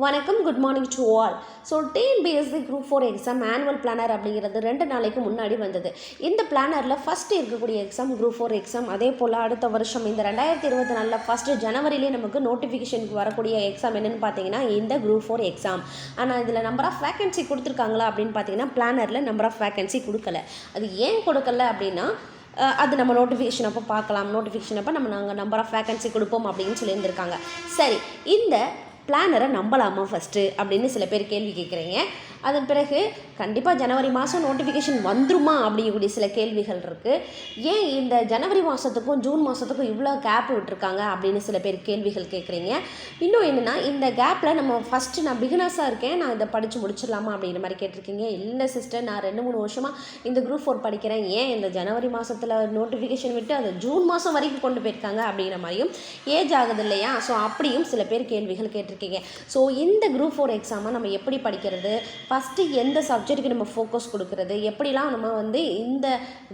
வணக்கம் good morning to all so TNPSC group four exam annual planner அப்படிங்கிறது ரெண்டு நாளைக்கு முன்னாடி வந்தது. இந்த பிளானரில் ஃபஸ்ட்டு இருக்கக்கூடிய எக்ஸாம் குரூப் ஃபோர் எக்ஸாம் அதே போல் அடுத்த வருஷம் இந்த ரெண்டாயிரத்தி இருபத்தி நாலில் ஃபஸ்ட்டு ஜனவரிலேயே நமக்கு நோட்டிஃபிகேஷனுக்கு வரக்கூடிய எக்ஸாம் என்னென்னு பார்த்தீங்கன்னா இந்த குரூப் ஃபோர் எக்ஸாம் ஆனால் இதில் நம்பர் ஆஃப் வேக்கன்சி கொடுத்துருக்காங்களா அப்படின்னு பார்த்தீங்கன்னா பிளானரில் நம்பர் ஆஃப் வேகன்சி கொடுக்கல. அது ஏன் கொடுக்கல அப்படின்னா அது நம்ம நோட்டிஃபிகேஷன் அப்போ பார்க்கலாம். நோட்டிஃபிகேஷன் அப்போ நம்ம நாங்கள் நம்பர் ஆஃப் வேக்கன்சி கொடுப்போம் அப்படின்னு சொல்லியிருந்திருக்காங்க. சரி இந்த பிளானரை நம்பலாமா ஃபஸ்ட்டு அப்படின்னு சில பேர் கேள்வி கேட்குறீங்க அதன் பிறகு கண்டிப்பாக ஜனவரி மாதம் நோட்டிஃபிகேஷன் வந்துருமா அப்படிங்கக்கூடிய சில கேள்விகள் இருக்குது ஏன் இந்த ஜனவரி மாதத்துக்கும் ஜூன் மாதத்துக்கும் இவ்வளோ கேப் விட்டுருக்காங்க அப்படின்னு சில பேர் கேள்விகள் கேட்குறீங்க இன்னும் என்னென்னா இந்த கேப்பில் நம்ம ஃபஸ்ட்டு நான் பிகினர்ஸாக இருக்கேன் நான் இதை படித்து முடிச்சிடலாமா அப்படிங்கிற மாதிரி கேட்டிருக்கீங்க. இல்லை சிஸ்டர் நான் ரெண்டு மூணு வருஷமாக இந்த குரூப் ஃபோர் படிக்கிறேன். ஏன் இந்த ஜனவரி மாதத்தில் நோட்டிஃபிகேஷன் விட்டு அது ஜூன் மாதம் வரைக்கும் கொண்டு போயிருக்காங்க அப்படிங்கிற மாதிரியும் ஏஜ் ஆகுது இல்லையா? ஸோ அப்படியும் சில பேர் கேள்விகள் இருக்கீங்க ஸோ இந்த குரூப் ஃபோர் எக்ஸாமை நம்ம எப்படி படிக்கிறது? ஃபஸ்ட்டு எந்த சப்ஜெக்ட்டுக்கு நம்ம ஃபோக்கஸ் கொடுக்குறது? எப்படிலாம் நம்ம வந்து இந்த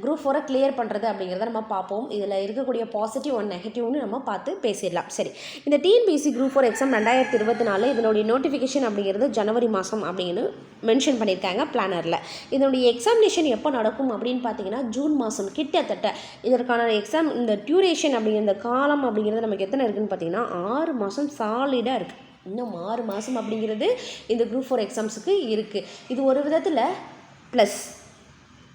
குரூப் ஃபோரை கிளியர் பண்ணுறது அப்படிங்கிறத நம்ம பார்ப்போம். இதில் இருக்கக்கூடிய பாசிட்டிவ் ஒன் நெகட்டிவ்னு நம்ம பார்த்து பேசிடலாம். சரி. இந்த டிஎன்பிசி குரூப் ஃபோர் எக்ஸாம் ரெண்டாயிரத்தி இருபத்தி நாலு இதனுடைய நோட்டிஃபிகேஷன் அப்படிங்கிறது ஜனவரி மாதம் அப்படின்னு மென்ஷன் பண்ணியிருக்காங்க பிளானரில் இதனுடைய எக்ஸாமினேஷன் எப்போ நடக்கும் அப்படின்னு பார்த்தீங்கன்னா ஜூன் மாதம் கிட்டத்தட்ட இதற்கான எக்ஸாம் இந்த டியூரேஷன் அப்படிங்கிற இந்த காலம் அப்படிங்கிறது நமக்கு எத்தனை இருக்குதுன்னு பார்த்தீங்கன்னா ஆறு மாதம் சாலிடாக இருக்குது இன்னும் ஆறு மாதம் அப்படிங்கிறது இந்த குரூப் ஃபோர் எக்ஸாம்ஸுக்கு இருக்குது இது ஒரு விதத்தில் ப்ளஸ்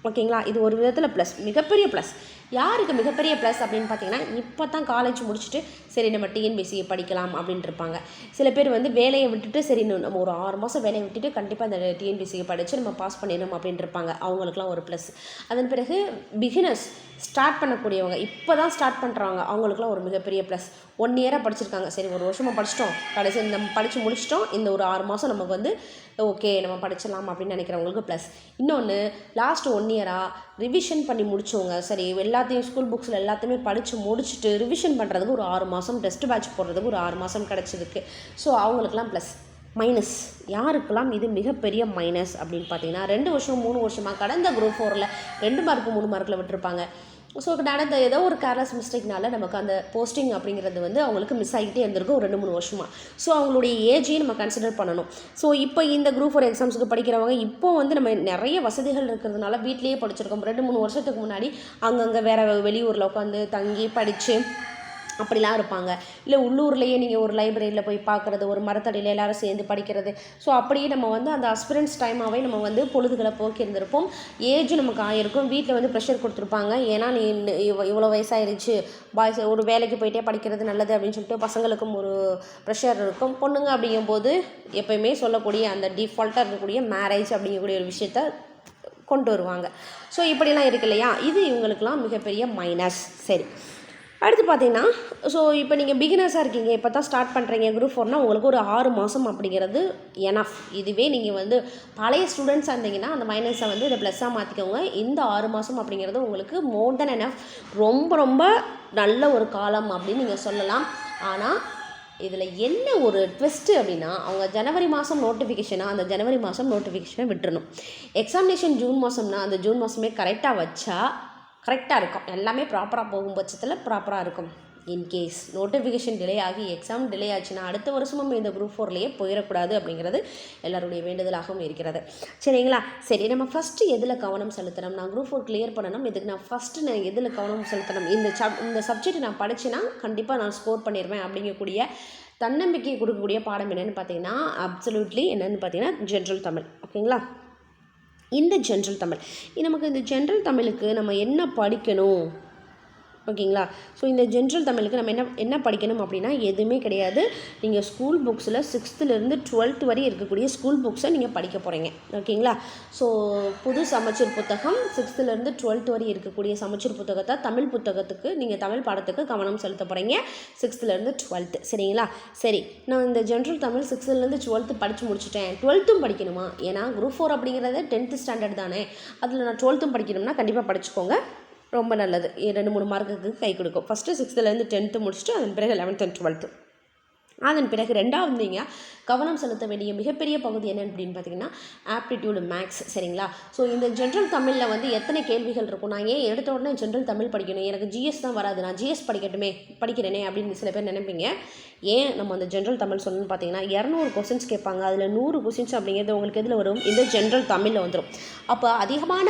ஓகேங்களா இது ஒரு விதத்தில் ப்ளஸ் மிகப்பெரிய ப்ளஸ் யாருக்கு மிகப்பெரிய ப்ளஸ் அப்படின்னு பார்த்தீங்கன்னா இப்போ தான் காலேஜ் முடிச்சுட்டு சரி நம்ம டிஎன்பிசி படிக்கலாம் அப்படின்ட்டு இருப்பாங்க. சில பேர் வந்து வேலையை விட்டுட்டு சரி நம்ம ஒரு ஆறு மாதம் வேலையை விட்டுட்டு கண்டிப்பாக அந்த டிஎன்பிசியை படித்து நம்ம பாஸ் பண்ணிடணும் அப்படின்ட்டு இருப்பாங்க. அவங்களுக்குலாம் ஒரு ப்ளஸ் அதன் பிறகு பிகினர்ஸ் ஸ்டார்ட் பண்ணக்கூடியவங்க இப்போ தான் ஸ்டார்ட் பண்ணுறாங்க அவங்களுக்குலாம் ஒரு மிகப்பெரிய ப்ளஸ் ஒன் இயராக படிச்சிருக்காங்க. சரி ஒரு வருஷமாக படிச்சிட்டோம். கடைசி நம்ம படித்து முடிச்சிட்டோம். இந்த ஒரு ஆறு மாதம் நமக்கு வந்து ஓகே நம்ம படிச்சிடலாம் அப்படின்னு நினைக்கிறவங்களுக்கு ப்ளஸ் இன்னொன்று லாஸ்ட் ஒன் இயராக ரிவிஷன் பண்ணி முடிச்சவங்க சரி எல்லாத்தையும் ஸ்கூல் புக்ஸில் எல்லாத்தையுமே படித்து முடிச்சுட்டு ரிவிஷன் பண்ணுறதுக்கு ஒரு ஆறு மாதம் டெஸ்ட் பேட்ச் போடுறதுக்கு ஒரு ஆறு மாதம் கிடச்சிருக்கு. ஸோ அவங்களுக்குலாம் ப்ளஸ் மைனஸ் யாருக்கெல்லாம் இது மிகப்பெரிய மைனஸ் அப்படின்னு பார்த்தீங்கன்னா ரெண்டு வருஷம் மூணு வருஷமாக கடந்த குரூப் ஃபோரில் ரெண்டு மார்க்கு மூணு மார்க்கில் விட்டுருப்பாங்க. ஸோ நடந்த ஏதோ ஒரு கேர்லஸ் மிஸ்டேக்னால நமக்கு அந்த போஸ்டிங் அப்படிங்கிறது வந்து அவங்களுக்கு மிஸ் ஆகிட்டே இருந்திருக்கும் ஒரு ரெண்டு மூணு வருஷமாக ஸோ அவங்களுடைய ஏஜையும் நம்ம கன்சிடர் பண்ணணும். ஸோ இப்போ இந்த குரூப் ஃபோர் எக்ஸாம்ஸுக்கு படிக்கிறவங்க இப்போ வந்து நம்ம நிறைய வசதிகள் இருக்கிறதுனால வீட்லேயே படிச்சிருக்கோம். ரெண்டு மூணு வருஷத்துக்கு முன்னாடி அங்கங்கே வேறு வெளியூரில் உட்காந்து தங்கி படித்து அப்படிலாம் இருப்பாங்க. இல்லை உள்ளூர்லேயே நீங்கள் ஒரு லைப்ரரியில் போய் பார்க்குறது ஒரு மரத்தடியில் எல்லோரும் சேர்ந்து படிக்கிறது. ஸோ அப்படியே நம்ம வந்து அந்த அஸ்பிரன்ஸ் டைமாகவே நம்ம வந்து பொழுதுகளை போக்கி இருந்திருப்போம் ஏஜ் நமக்கு ஆயிருக்கும். வீட்டில் வந்து ப்ரெஷர் கொடுத்துருப்பாங்க. ஏன்னா நீ இன்ன- இவ்வளோ வயசாயிருச்சு. பாய்ஸ் ஒரு வேலைக்கு போயிட்டே படிக்கிறது நல்லது அப்படின்னு சொல்லிட்டு பசங்களுக்கும் ஒரு ப்ரெஷர் இருக்கும். பொண்ணுங்க அப்படிங்கும்போது எப்பயுமே சொல்லக்கூடிய அந்த டிஃபால்ட்டாக இருக்கக்கூடிய மேரேஜ் அப்படிங்கக்கூடிய ஒரு விஷயத்த கொண்டு வருவாங்க. ஸோ இப்படிலாம் இருக்கு இல்லையா? இது இவங்களுக்கெல்லாம் மிகப்பெரிய மைனஸ் சரி. அடுத்து பார்த்தீங்கன்னா ஸோ இப்போ நீங்கள் பிகினர்ஸாக இருக்கீங்க இப்போ தான் ஸ்டார்ட் பண்ணுறீங்க குரூப் ஃபோர்னால் உங்களுக்கு ஒரு ஆறு மாதம் அப்படிங்கிறது எனஃப் இதுவே நீங்கள் வந்து பழைய ஸ்டூடெண்ட்ஸாக இருந்தீங்கன்னா அந்த மைனஸை வந்து இதை ப்ளஸ்ஸாக மாற்றிக்கோங்க இந்த ஆறு மாதம் அப்படிங்கிறது உங்களுக்கு மோர் தென் எனஃப் ரொம்ப ரொம்ப நல்ல ஒரு காலம் அப்படின்னு நீங்கள் சொல்லலாம். ஆனால் இதில் என்ன ஒரு ட்விஸ்ட்டு அப்படின்னா அவங்க ஜனவரி மாதம் நோட்டிஃபிகேஷனாக அந்த ஜனவரி மாதம் நோட்டிஃபிகேஷனை விட்டுறணும். எக்ஸாமினேஷன் ஜூன் மாதம்னா அந்த ஜூன் மாதமே கரெக்டாக வச்சா கரெக்டாக இருக்கும். எல்லாமே ப்ராப்பராக போகும் பட்சத்தில் ப்ராப்பராக இருக்கும். இன்கேஸ் நோட்டிஃபிகேஷன் டிலே ஆகி எக்ஸாம் டிலே ஆச்சுன்னா அடுத்த வருஷமும் இந்த குரூப் ஃபோர்லேயே போயிடக்கூடாது அப்படிங்கிறது எல்லாருடைய வேண்டுதலாகவும் இருக்கிறது. சரிங்களா? சரி நம்ம ஃபஸ்ட்டு எதில் கவனம் செலுத்தணும்? நான் குரூப் ஃபோர் கிளியர் பண்ணணும். இதுக்கு நான் ஃபஸ்ட்டு நான் எதில் கவனம் செலுத்தணும்? இந்த சப் இந்த சப்ஜெக்ட் நான் படித்தேன்னா கண்டிப்பாக நான் ஸ்கோர் பண்ணிடுவேன் அப்படிங்கக்கூடிய தன்னம்பிக்கை கொடுக்கக்கூடிய பாடம் என்னென்னு பார்த்தீங்கன்னா அப்சல்யூட்லி என்னென்னு பார்த்தீங்கன்னா ஜென்ரல் தமிழ். ஓகேங்களா? இந்த ஜென்ரல் தமிழ். நமக்கு இந்த ஜென்ரல் தமிழுக்கு நம்ம என்ன படிக்கணும்? ஓகேங்களா? ஸோ இந்த ஜென்ரல் தமிழுக்கு நம்ம என்ன என்ன படிக்கணும் அப்படின்னா எதுவுமே கிடையாது. நீங்கள் ஸ்கூல் புக்ஸில் சிக்ஸ்த்துலேருந்து டுவெல்த் வரை இருக்கக்கூடிய ஸ்கூல் புக்ஸை நீங்கள் படிக்க போகிறீங்க ஓகேங்களா? ஸோ புது சமச்சீர் புத்தகம் சிக்ஸ்த்துலேருந்து டுவெல்த் வரை இருக்கக்கூடிய சமச்சீர் புத்தகத்தை தமிழ் புத்தகத்துக்கு நீங்கள் தமிழ் பாடத்துக்கு கவனம் செலுத்த போகிறீங்க சிக்ஸ்த்துலேருந்து டுவெல்த்து சரிங்களா? சரி நான் இந்த ஜென்ரல் தமிழ் சிக்ஸ்த்துலேருந்து டுவெல்த்து படித்து முடிச்சுட்டேன். டுவெல்த்தும் படிக்கணுமா? ஏன்னா குரூப் ஃபோர் அப்படிங்கிறது டென்த்து ஸ்டாண்டர்ட் தானே. அதில் நான் டுவெல்த்தும் படிக்கணும்னா கண்டிப்பாக படிச்சுக்கோங்க. ரொம்ப நல்லது. ரெண்டு மூணு மார்க்குக்கு கை கொடுக்கும். ஃபஸ்ட்டு சிக்ஸ்த்துலேருந்து டென்த்து முடிச்சுட்டு அதன் பிறகு லெவன்த் அண்ட் டுவெல்த்து அதன் பிறகு ரெண்டாவது நீங்கள் கவனம் செலுத்த வேண்டிய மிகப்பெரிய பகுதி என்ன அப்படின்னு பார்த்தீங்கன்னா ஆப்டிடியூடு மேக்ஸ் சரிங்களா? ஸோ இந்த ஜென்ரல் தமிழில் வந்து எத்தனை கேள்விகள் இருக்கும்? நான் ஏன் எடுத்த உடனே ஜென்ரல் தமிழ் படிக்கணும்? எனக்கு ஜிஎஸ் தான் வராது. நான் ஜிஎஸ் படிக்கட்டுமே படிக்கிறேனே அப்படின்னு சில பேர் நினைப்பீங்க. ஏன் நம்ம அந்த ஜென்ரல் தமிழ் சொல்லணும்னு பார்த்தீங்கன்னா இரநூறு கொஸ்டின்ஸ் கேட்பாங்க. அதில் நூறு கொஸ்டின்ஸ் அப்படிங்கிறது உங்களுக்கு எதில் வரும்? இந்த ஜென்ரல் தமிழில் வந்துடும் அப்போ அதிகமான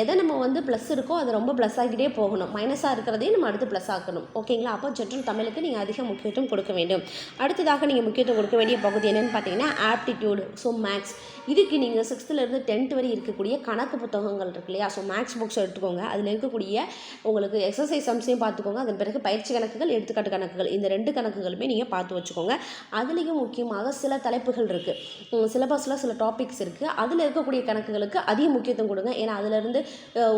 எதை நம்ம வந்து ப்ளஸ் இருக்கோ அது ரொம்ப ப்ளஸ் ஆகிட்டே போகணும். மைனஸாக இருக்கிறதையும் நம்ம அடுத்து ப்ளஸ் ஆக்கணும். ஓகேங்களா அப்போ ஜென்ரல் தமிழுக்கு நீங்கள் அதிக முக்கியத்துவம் கொடுக்க வேண்டும். அடுத்ததாக நீங்கள் முக்கியத்துவம் கொடுக்க வேண்டிய பகுதி என்னென்னு பார்த்தீங்கன்னா ஆப்டிடியூடு ஸோ மேக்ஸ் இதுக்கு நீங்கள் சிக்ஸ்த்துலேருந்து டென்த் வரை இருக்கக்கூடிய கணக்கு புத்தகங்கள் இருக்கு இல்லையா? ஸோ மேக்ஸ் புக்ஸ் எடுத்துக்கோங்க. அதில் இருக்கக்கூடிய உங்களுக்கு எக்ஸசைஸ் சம்ஸையும் பார்த்துக்கோங்க. அதன் பிறகு பயிற்சி கணக்குகள் எடுத்துக்காட்டு கணக்குகள். இந்த ரெண்டு கணக்குகளுமே நீங்கள் பார்த்து வச்சுக்கோங்க. அதுலேயும் முக்கியமாக சில தலைப்புகள் இருக்குது சிலபஸில் சில டாபிக்ஸ் இருக்குது அதில் இருக்கக்கூடிய கணக்குகளுக்கு அதிக முக்கியத்துவம் கொடுங்க. ஏன்னா அதிலிருந்து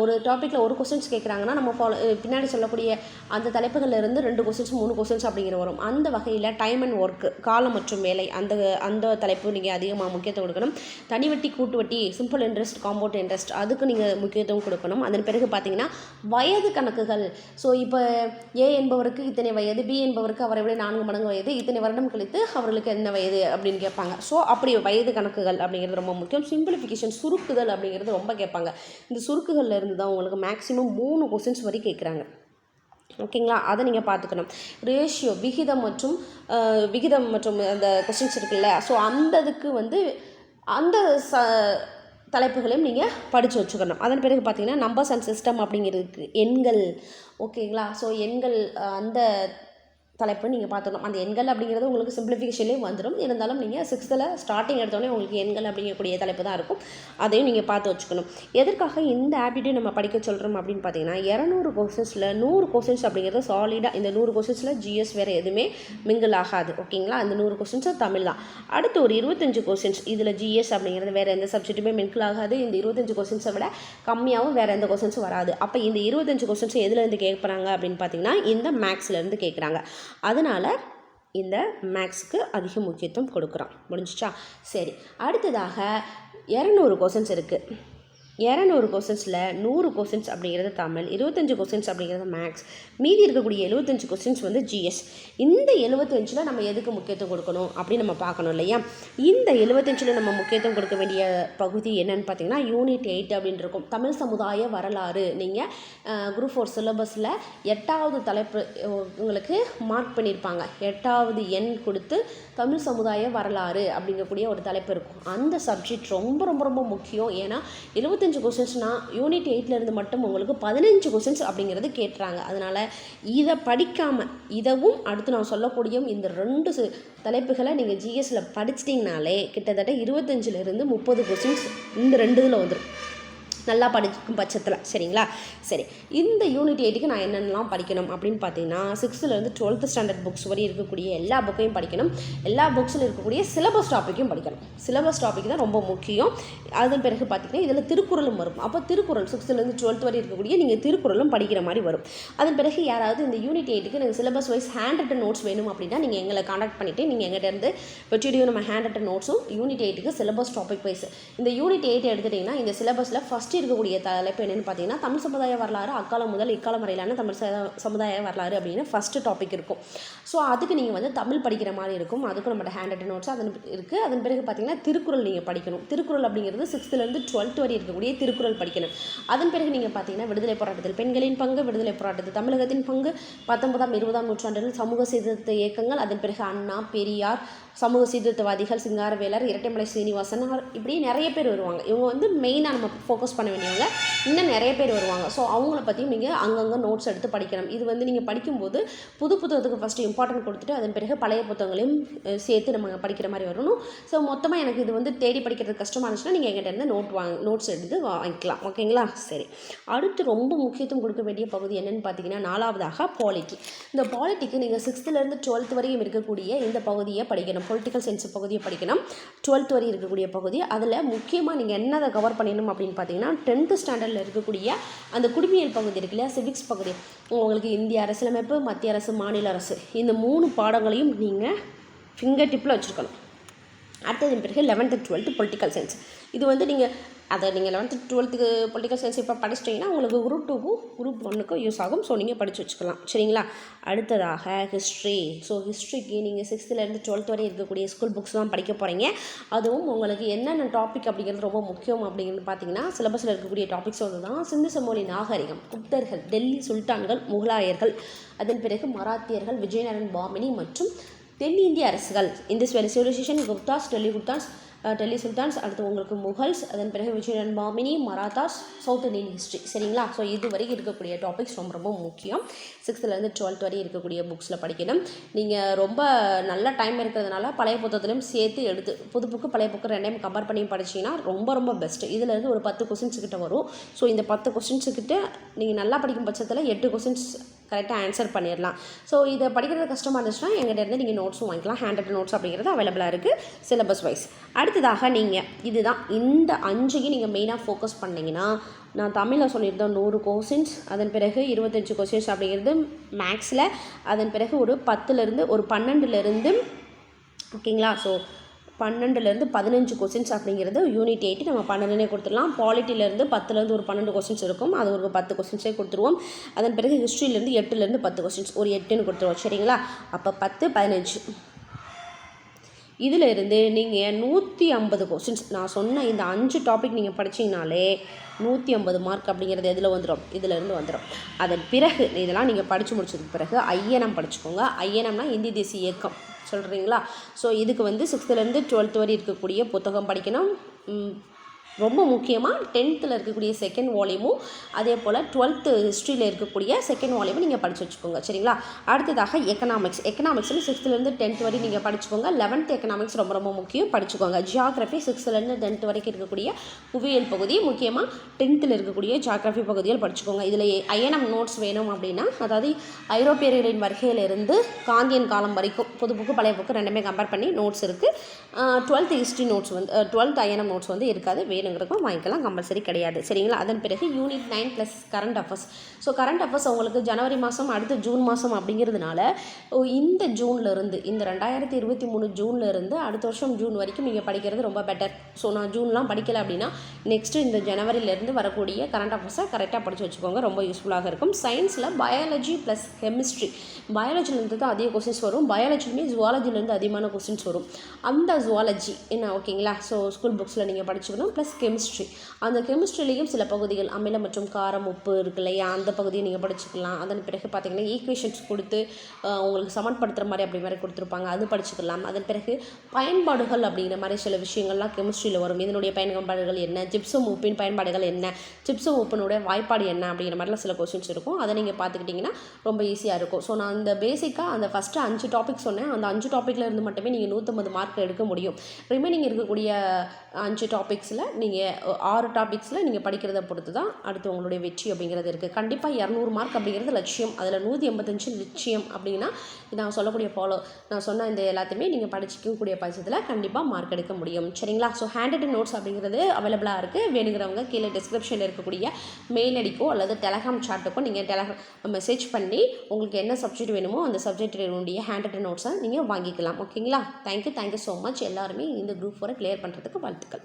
ஒரு டாப்பிக்கில் ஒரு கொஸ்டின்ஸ் கேட்குறாங்கன்னா நம்ம ஃபாலோ பின்னாடி சொல்லக்கூடிய அந்த தலைப்புகளில் இருந்து ரெண்டு கொஸ்டின்ஸ் மூணு கொஸ்டின்ஸ் அப்படிங்கிற வரும். அந்த வகையில் டைம் அண்ட் ஒர்க்கு காலம் மற்றும் வேலை அந்த அந்த தலைப்பு நீங்கள் அதிகமாக முக்கியத்துவம் கொடுக்கணும். தனி வட்டி கூட்டு வட்டி சிம்பிள் இன்ட்ரெஸ்ட் காம்பவுண்ட் இன்ட்ரெஸ்ட் அதுக்கு நீங்கள் முக்கியத்துவம் கொடுக்கணும். அதன் பிறகு பார்த்தீங்கன்னா வயது கணக்குகள். ஸோ இப்போ ஏ என்பவருக்கு இத்தனை வயது பி என்பவருக்கு அவரை விட நான்கு மடங்கு வயது இத்தனை வருடம் கழித்து அவர்களுக்கு என்ன வயது அப்படின்னு கேட்பாங்க. ஸோ அப்படி வயது கணக்குகள் அப்படிங்கிறது ரொம்ப முக்கியம். சிம்பிளிஃபிகேஷன் சுருக்குதல் அப்படிங்கிறது ரொம்ப கேட்பாங்க. இந்த சுருக்குகளில் இருந்து தான் உங்களுக்கு மேக்ஸிமம் மூணு கொஸ்டின்ஸ் வரை கேட்குறாங்க. ஓகேங்களா? அதை நீங்கள் பார்த்துக்கணும். ரேஷியோ விகிதம் மற்றும் விகிதம் மற்றும் அந்த கொஸ்டின்ஸ் இருக்குல்ல? ஸோ அந்த இதுக்கு வந்து அந்த ச தலைப்புகளையும் நீங்கள் படித்து வச்சுக்கணும். அதன் பிறகு பார்த்தீங்கன்னா நம்பர்ஸ் அண்ட் சிஸ்டம் அப்படிங்கிறதுக்கு எண்கள் ஓகேங்களா? ஸோ எண்கள் அந்த தலைப்பு நீங்கள் பார்த்துக்கணும் அந்த எண்கள் அப்படிங்கிறது உங்களுக்கு சிம்பிளிஃபிகேஷன்லேயே வந்துடும் இருந்தாலும் நீங்கள் சிக்ஸ்த்தில் ஸ்டார்டிங் எடுத்தோடனே உங்களுக்கு எண்கள் அப்படிங்கக்கூடிய தலைப்பு தான் இருக்கும். அதையும் நீங்கள் பார்த்து வச்சுக்கணும். எதற்காக இந்த ஆப்டிடியூட் நம்ம படிக்க சொல்கிறோம் அப்படின்னு பார்த்தீங்கன்னா இரநூறு கொஸ்டின்ஸில் நூறு கொஸ்டின்ஸ் அப்படிங்கிறது சாலிடாக இந்த நூறு கொஸ்டின்ஸில் ஜிஎஸ் வேறு எதுவுமே மிங்கிள் ஆகாது. ஓகேங்களா அந்த நூறு கொஸ்டின்ஸும் தமிழ் தான். அடுத்து ஒரு இருபத்தஞ்சு கொஸ்டின்ஸ் இதில் ஜிஎஸ் அப்படிங்கிறது வேறு எந்த சப்ஜெக்ட்டுமே மிங்கிள் ஆகாது. இந்த இருபத்தஞ்சு கொஸ்டின்ஸை விட கம்மியாகவும் வேறு எந்த கொஸ்டின்ஸும் வராது. அப்போ இந்த இருபத்தஞ்சு கொஸ்டின்ஸ் எதுலேருந்து கேட்குறாங்க அப்படின்னு பார்த்தீங்கன்னா இந்த மேக்ஸ்லேருந்து கேட்குறாங்க. அதனால் இந்த மேக்ஸுக்கு அதிக முக்கியத்துவம் கொடுக்குறான். முடிஞ்சிச்சா? சரி. அடுத்ததாக இரநூறு கொஸ்டின்ஸ் இருக்குது இரநூறு கொஸ்டின்ஸில் நூறு கொஸ்டின்ஸ் அப்படிங்கிறது தமிழ் இருபத்தஞ்சு கொஸ்டின்ஸ் அப்படிங்கிறது மேக்ஸ் மீதி இருக்கக்கூடிய எழுபத்தஞ்சு கொஸ்டின்ஸ் வந்து ஜிஎஸ் இந்த எழுபத்தஞ்சில் நம்ம எதுக்கு முக்கியத்துவம் கொடுக்கணும் அப்படின்னு நம்ம பார்க்கணும் இல்லையா? இந்த எழுபத்தஞ்சில் நம்ம முக்கியத்துவம் கொடுக்க வேண்டிய பகுதி என்னன்னு பார்த்தீங்கன்னா யூனிட் எயிட் அப்படின்னு இருக்கும். தமிழ் சமுதாய வரலாறு. நீங்கள் குரூப் ஃபோர் சிலபஸில் எட்டாவது தலைப்பு உங்களுக்கு மார்க் பண்ணியிருப்பாங்க எட்டாவது எண் கொடுத்து தமிழ் சமுதாய வரலாறு அப்படிங்கக்கூடிய ஒரு தலைப்பு இருக்கும். அந்த சப்ஜெக்ட் ரொம்ப ரொம்ப ரொம்ப முக்கியம். ஏன்னா எழுபத்தஞ்சு கொஷின்ஸ்னால் யூனிட் எயிட்டிலேருந்து மட்டும் உங்களுக்கு பதினஞ்சு கொஷின்ஸ் அப்படிங்கிறது கேட்டுறாங்க அதனால் இதை படிக்காமல் இதவும் அடுத்து நான் சொல்லக்கூடிய இந்த ரெண்டு தலைப்புகளை நீங்கள் ஜிஎஸ்சில் படிச்சிட்டிங்கனாலே கிட்டத்தட்ட இருபத்தஞ்சிலேருந்து முப்பது கொஷின்ஸ் இந்த ரெண்டு இதில் வந்துடும் நல்லா படிக்கும் பட்சத்தில். சரிங்களா? சரி. இந்த யூனிட் எயிட்டுக்கு நான் என்னென்னலாம் படிக்கணும் அப்படின்னு பார்த்தீங்கன்னா சிக்ஸ்த்துலேருந்து டுவெல்த்து ஸ்டாண்டர்ட் புக்ஸ் வரை இருக்கக்கூடிய எல்லா புக்கையும் படிக்கணும். எல்லா புக்ஸில் இருக்கக்கூடிய சிலபஸ் டாப்பிக்கும் படிக்கணும். சிலபஸ் டாபிக் தான் ரொம்ப முக்கியம். அதன் பிறகு பார்த்தீங்கன்னா இதில் திருக்குறளும் வரும். அப்போ திருக்குறள் சிக்ஸ்த்துலேருந்து டுவெல்த் வரை இருக்கக்கூடிய நீங்கள் திருக்குறளும் படிக்கிற மாதிரி வரும். அதன் பிறகு யாராவது இந்த யூனிட் எயிட்டுக்கு நீங்கள் syllabus wise hand written notes வேணும் அப்படின்னா நீங்கள் எங்களை காண்டாக்ட் பண்ணிவிட்டு நீங்கள் எங்கிட்டேருந்து இருந்து நம்ம ஹேண்ட் ரிட்டன் நோட்ஸும் யூனிட் எயிட்டுக்கு சிலபஸ் டாபிக் வைஸ் இந்த யூனிட் எயிட் எடுத்துட்டிங்கன்னா இந்த சிலபஸில் ஃபஸ்ட் இருக்கக்கூடிய தலைப்பு என்னென்னு பார்த்தீங்கன்னா தமிழ் சமுதாய வரலாறு அக்காலம் முதல் இக்காலம் வரையிலான தமிழ் சமுதாய வரலாறு அப்படின்னு ஃபஸ்ட்டு டாபிக் இருக்கும். ஸோ அதுக்கு நீங்கள் வந்து தமிழ் படிக்கிற மாதிரி இருக்கும். அதுக்கும் நம்மளோட ஹேண்ட் ரிட்டன் நோட்ஸ் அதன் இருக்குது அதன் பிறகு பார்த்தீங்கன்னா திருக்குறள் நீங்கள் படிக்கணும். திருக்குறள் அப்படிங்கிறது சிக்ஸ்த்துலேருந்து டுவெல்த் வரை இருக்கக்கூடிய திருக்குறள் படிக்கணும். அதன் பிறகு நீங்கள் பார்த்தீங்கன்னா விடுதலை போராட்டத்தில் பெண்களின் பங்கு விடுதலை போராட்டத்தில் தமிழகத்தின் பங்கு பத்தொன்பதாம் இருபதாம் நூற்றாண்டில் சமூக சீர்திருத்த இயக்கங்கள் அதன் பிறகு அண்ணா பெரியார் சமூக சீர்திருத்தவாதிகள் சிங்காரவேலர் இரட்டைமலை சீனிவாசன் இப்படி நிறைய பேர் வருவாங்க. இவங்க வந்து மெயினாக நம்ம ஃபோக்கஸ் பண்ண வேண்டியவங்க இன்னும் நிறைய பேர் வருவாங்க. ஸோ அவங்கள பற்றியும் நீங்கள் அங்கங்கே நோட்ஸ் எடுத்து படிக்கணும். இது வந்து நீங்கள் படிக்கும்போது புது புத்தகத்துக்கு ஃபஸ்ட்டு இம்பார்ட்டன்ட் கொடுத்துட்டு அதன் பிறகு பழைய புத்தகங்களையும் சேர்த்து நம்ம படிக்கிற மாதிரி வரணும். ஸோ மொத்தமாக எனக்கு இது வந்து தேடி படிக்கிறது கஷ்டமாக இருந்துச்சுன்னா நீங்கள் எங்கிட்ட இருந்து நோட் வாங்க நோட்ஸ் எடுத்து வாங்கிக்கலாம். ஓகேங்களா சரி. அடுத்து ரொம்ப முக்கியத்துவம் கொடுக்க வேண்டிய பகுதி என்னன்னு பார்த்தீங்கன்னா நாலாவதாக பாலிட்டி இந்த பாலிட்டிக்கு நீங்கள் சிக்ஸ்த்துலேருந்து டுவெல்த் வரையும் இருக்கக்கூடிய இந்த பகுதியை படிக்கணும். பொலிட்டிக்கல் சயின்ஸ் பகுதியை படிக்கணும். டுவெல்த் வரையும் இருக்கக்கூடிய பகுதி. அதில் முக்கியமாக நீங்கள் என்னதை கவர் பண்ணணும் அப்படின்னு பார்த்தீங்கன்னா டென்த்து ஸ்டாண்டர்டில் இருக்கக்கூடிய அந்த குடிமியல் பகுதி இருக்கு இல்லையா? சிவிக்ஸ் பகுதி. உங்களுக்கு இந்திய அரசியலமைப்பு மத்திய அரசு மாநில அரசு. இந்த மூணு பாடங்களையும் நீங்கள் ஃபிங்கர் டிப்பில் வச்சுருக்கணும். அடுத்தது பிறகு லெவன்த்து டுவெல்த்து பொலிட்டிக்கல் சயின்ஸ் இது வந்து நீங்கள் அதை நீங்கள் லெவன்த்து டுவெல்த்துக்கு பொலிட்டிக்கல் சயின்ஸ் இப்போ படிச்சிட்டிங்கன்னா உங்களுக்கு குரூப் டூக்கும் குரூப் ஒன்றுக்கும் யூஸ் ஆகும். ஸோ நீங்கள் படித்து வச்சுக்கலாம். சரிங்களா? அடுத்ததாக ஹிஸ்ட்ரி ஸோ ஹிஸ்ட்ரிக்கு நீங்கள் சிக்ஸ்த்துலேருந்து டுவெல்த் வரை இருக்கக்கூடிய ஸ்கூல் புக்ஸ் தான் படிக்க போகிறீங்க அதுவும் உங்களுக்கு என்னென்ன டாபிக் அப்படிங்கிறது ரொம்ப முக்கியம் அப்படிங்கிறது பார்த்தீங்கன்னா சிலபஸில் இருக்கக்கூடிய டாபிக்ஸ் வந்து தான் சிந்து சமோலி நாகரிகம் குப்தர்கள் டெல்லி சுல்தான்கள் முகலாயர்கள் அதன் பிறகு மராத்தியர்கள் விஜயநரன் பாமினி மற்றும் தென்னிந்திய அரசுகள். இந்த சிவிலைசேஷன் குப்தாஸ் டெல்லி குப்தாஸ் டெல்லி சுல்தான்ஸ் அடுத்து உங்களுக்கு முகல்ஸ் அதன் பிறகு Vijayan Bahmani Marathas south Indian history சரிங்களா? ஸோ இது வரைக்கும் இருக்கக்கூடிய டாபிக்ஸ் ரொம்ப ரொம்ப முக்கியம். சிக்ஸ்த்துலேருந்து டுவெல்த் வரையும் இருக்கக்கூடிய புக்ஸில் படிக்கணும். நீங்கள் ரொம்ப நல்ல டைம் இருக்கிறதுனால பழைய புத்தகத்திலும் சேர்த்து எடுத்து புது புக்கு பழைய புக்கு ரெண்டையும் கம்பேர் பண்ணி படிச்சீங்கன்னா ரொம்ப ரொம்ப பெஸ்ட்டு இதுலேருந்து ஒரு பத்து கொஸ்டின்ஸ் கிட்ட வரும். ஸோ இந்த பத்து கொஸ்டின்ஸுக்கிட்ட நீங்கள் நல்லா படிக்கும் பட்சத்தில் எட்டு கொஸ்டின்ஸ் கரெக்டாக ஆன்சர் பண்ணிடலாம் ஸோ இதை படிக்கிறது கஷ்டமாக இருந்துச்சுன்னா எங்கிட்ட இருந்து நீங்கள் நோட்ஸும் வாங்கிக்கலாம். ஹேண்ட் ரைட் நோட்ஸ் அப்படிங்கிறது அவைலபிளாக இருக்குது சிலபஸ் வைஸ் அடுத்ததாக நீங்கள் இதுதான். இந்த அஞ்சையும் நீங்கள் மெயினாக ஃபோக்கஸ் பண்ணிங்கன்னா நான் தமிழில் சொல்லியிருந்தோம் நூறு கொஷின்ஸ் அதன் பிறகு இருபத்தஞ்சி கொஷின்ஸ் அப்படிங்கிறது மேக்ஸில் அதன் பிறகு ஒரு பத்துலேருந்து ஒரு பன்னெண்டுலேருந்து ஓகேங்களா ஸோ பன்னெண்டுலேருந்து பதினஞ்சு கொஸ்டின்ஸ் அப்படிங்கிறது யூனிட் எயிட்டு நம்ம பன்னெண்டுனே கொடுத்துடலாம். பாலிட்டிலேருந்து பத்துலேருந்து ஒரு பன்னெண்டு கொஸ்டின்ஸ் இருக்கும். அது ஒரு பத்து கொஸ்டின்ஸே கொடுத்துருவோம். அதன் பிறகு ஹிஸ்ட்ரியிலேருந்து எட்டுலேருந்து பத்து கொஸ்டின்ஸ் ஒரு எட்டுன்னு கொடுத்துருவோம். சரிங்களா? அப்போ பத்து பதினஞ்சு. இதில் இருந்து நீங்கள் நூற்றி ஐம்பது கொஸ்டின்ஸ் நான் சொன்ன இந்த அஞ்சு டாபிக் நீங்கள் படிச்சீங்கனாலே நூற்றி ஐம்பது மார்க் அப்படிங்கிறது எதில் வந்துடும் இதிலேருந்து வந்துடும் அதன் பிறகு இதெல்லாம் நீங்கள் படித்து முடிச்சதுக்கு பிறகு ஐஎன்எம் படிச்சுக்கோங்க. ஐஎன்எம்னா இந்தி தேசிய இயக்கம். சொல்கிறீங்களா ஸோ இதுக்கு வந்து சிக்ஸ்த்துலேருந்து டுவெல்த் வரை இருக்கக்கூடிய புத்தகம் படிக்கணும். ரொம்ப முக்கியமாக டென்த்தில் இருக்கக்கூடிய செகண்ட் வால்யூமும் அதே போல் டுவெல்த்து ஹிஸ்ட்ரியில் இருக்கக்கூடிய செகண்ட் வால்யூமும் நீங்கள் படித்து வச்சுக்கோங்க. சரிங்களா? அடுத்ததாக எக்கனாமிக்ஸ் எக்கனாமிக்ஸில் சிக்ஸ்த்துலேருந்து டென்த் வரை நீங்கள் படிச்சுக்கோங்க. லெவன்த் எக்கனாமிக்ஸ் ரொம்ப ரொம்ப முக்கியம். படிச்சுக்கோங்க. ஜியாகிரஃபி சிக்ஸ்த்துலேருந்து டென்த் வரைக்கும் இருக்கக்கூடிய புவியியல் பகுதி முக்கியமாக டென்த்தில் இருக்கக்கூடிய ஜியாகிரஃபி பகுதியில் படிச்சுக்கோங்க. இதில் ஐஎன்எம் நோட்ஸ் வேணும் அப்படின்னா அதாவது ஐரோப்பியர்களின் வருகையிலிருந்து காந்தியன் காலம் வரைக்கும் புது புக்கு பழைய புக்கு ரெண்டுமே கம்பேர் பண்ணி நோட்ஸ் இருக்குது டுவெல்த் ஹிஸ்ட்ரி நோட்ஸ் வந்து டுவெல்த் ஐஎன்எம் நோட்ஸ் வந்து இருக்காது. வேணுங்கிறக்கும் வாங்கிக்கலாம் கம்பல்சரி கிடையாது. சரிங்களா? அதன் பிறகு unit nine plus current affairs so current affairs உங்களுக்கு ஜனவரி மாதம் அடுத்து ஜூன் மாதம் அப்படிங்கிறதுனால இந்த ஜூன்ல இருந்து இந்த ரெண்டாயிரத்தி இருபத்தி மூணு ஜூன்லேருந்து அடுத்த வருஷம் ஜூன் வரைக்கும் நீங்கள் படிக்கிறது ரொம்ப பெட்டர் ஸோ நான் ஜூன்லாம் படிக்கலை அப்படின்னா நெக்ஸ்ட்டு இந்த ஜனவரியிலேருந்து வரக்கூடிய கரண்ட் அஃபேர்ஸை கரெக்டாக படித்து வச்சுக்கோங்க. ரொம்ப யூஸ்ஃபுல்லாக இருக்கும். சயின்ஸில் பயாலஜி ப்ளஸ் கெமிஸ்ட்ரி பயாலஜிலேருந்து தான் அதிக கொஸ்டின்ஸ் வரும். பயாலஜிலுமே ஜுவாலஜிலேருந்து அதிகமான கொஸ்டின்ஸ் வரும். அந்த ஜுவாலஜி என்ன ஓகேங்களா ஸோ ஸ்கூல் புக்ஸில் நீங்கள் படிச்சுக்கணும். ப்ளஸ் கெமிஸ்ட்ரி அந்த கெமிஸ்ட்ரிலையும் சில பகுதிகள் அமிலம் மற்றும் காரம் உப்பு இருக்கு இல்லையா? அந்த பகுதியை நீங்கள் படிச்சுக்கலாம். அதன் பிறகு பார்த்தீங்கன்னா ஈக்குவேஷன்ஸ் கொடுத்து உங்களுக்கு சமன்படுத்துகிற மாதிரி அப்படி மாதிரி கொடுத்துருப்பாங்க. அது படிச்சுக்கலாம். அதன் பிறகு பயன்பாடுகள் அப்படிங்கிற மாதிரி சில விஷயங்கள்லாம் கெமிஸ்ட்ரியில் வரும். இதனுடைய பயன்பாடுகள் என்ன? ஜிப்சம் உப்பின் பயன்பாடுகள் என்ன? ஜிப்சம் உப்பினுடைய வாய்ப்பாடு என்ன? அப்படிங்கிற மாதிரிலாம் சில கொஸ்டின்ஸ் இருக்கும். அதை நீங்கள் பார்த்துக்கிட்டிங்கன்னா ரொம்ப ஈஸியாக இருக்கும். ஸோ நான் அந்த பேசிக்காக அந்த ஃபஸ்ட்டு அஞ்சு டாபிக் சொன்னேன். அந்த அஞ்சு டாப்பிக்கில் இருந்து மட்டுமே நீங்கள் நூற்றம்பது மார்க் எடுக்க முடியும். ரிமைனிங் இருக்கக்கூடிய அஞ்சு டாபிக்ஸில் நீங்கள் ஆறு டாபிக்ஸில் நீங்கள் படிக்கிறத பொறுத்து தான் அடுத்து உங்களுடைய வெற்றி அப்படிங்கிறது இருக்குது கண்டிப்பாக இரநூறு மார்க் அப்படிங்கிறது லட்சியம். அதில் நூற்றி எண்பத்தஞ்சு லட்சியம் அப்படின்னா நான் சொல்லக்கூடிய ஃபாலோ நான் சொன்ன இந்த எல்லாத்தையுமே நீங்கள் படிச்சிக்கக்கூடிய பட்சத்தில் கண்டிப்பாக மார்க் எடுக்க முடியும். சரிங்களா? ஸோ ஹேண்ட் நோட்ஸ் அப்படிங்கிறது அவைலபிளாக இருக்குது வேணுங்கிறவங்க கீழே டிஸ்கிரிப்ஷனில் இருக்கக்கூடிய மெயில் அடிக்கோ அல்லது டெலகிராம் சாட்டுக்கோ நீங்கள் டெலகிராம் மெசேஜ் பண்ணி உங்களுக்கு என்ன சப்ஜெக்ட் வேணுமோ அந்த சப்ஜெக்டினுடைய ஹேண்ட் ரிட்டன் நோட்ஸை நீங்கள் வாங்கிக்கலாம். ஓகேங்களா தேங்க்யூ தேங்க்யூ ஸோ மச் எல்லாருமே இந்த குரூப் ஃபோரை கிளியர் பண்ணுறதுக்கு வாழ்த்துக்கள்.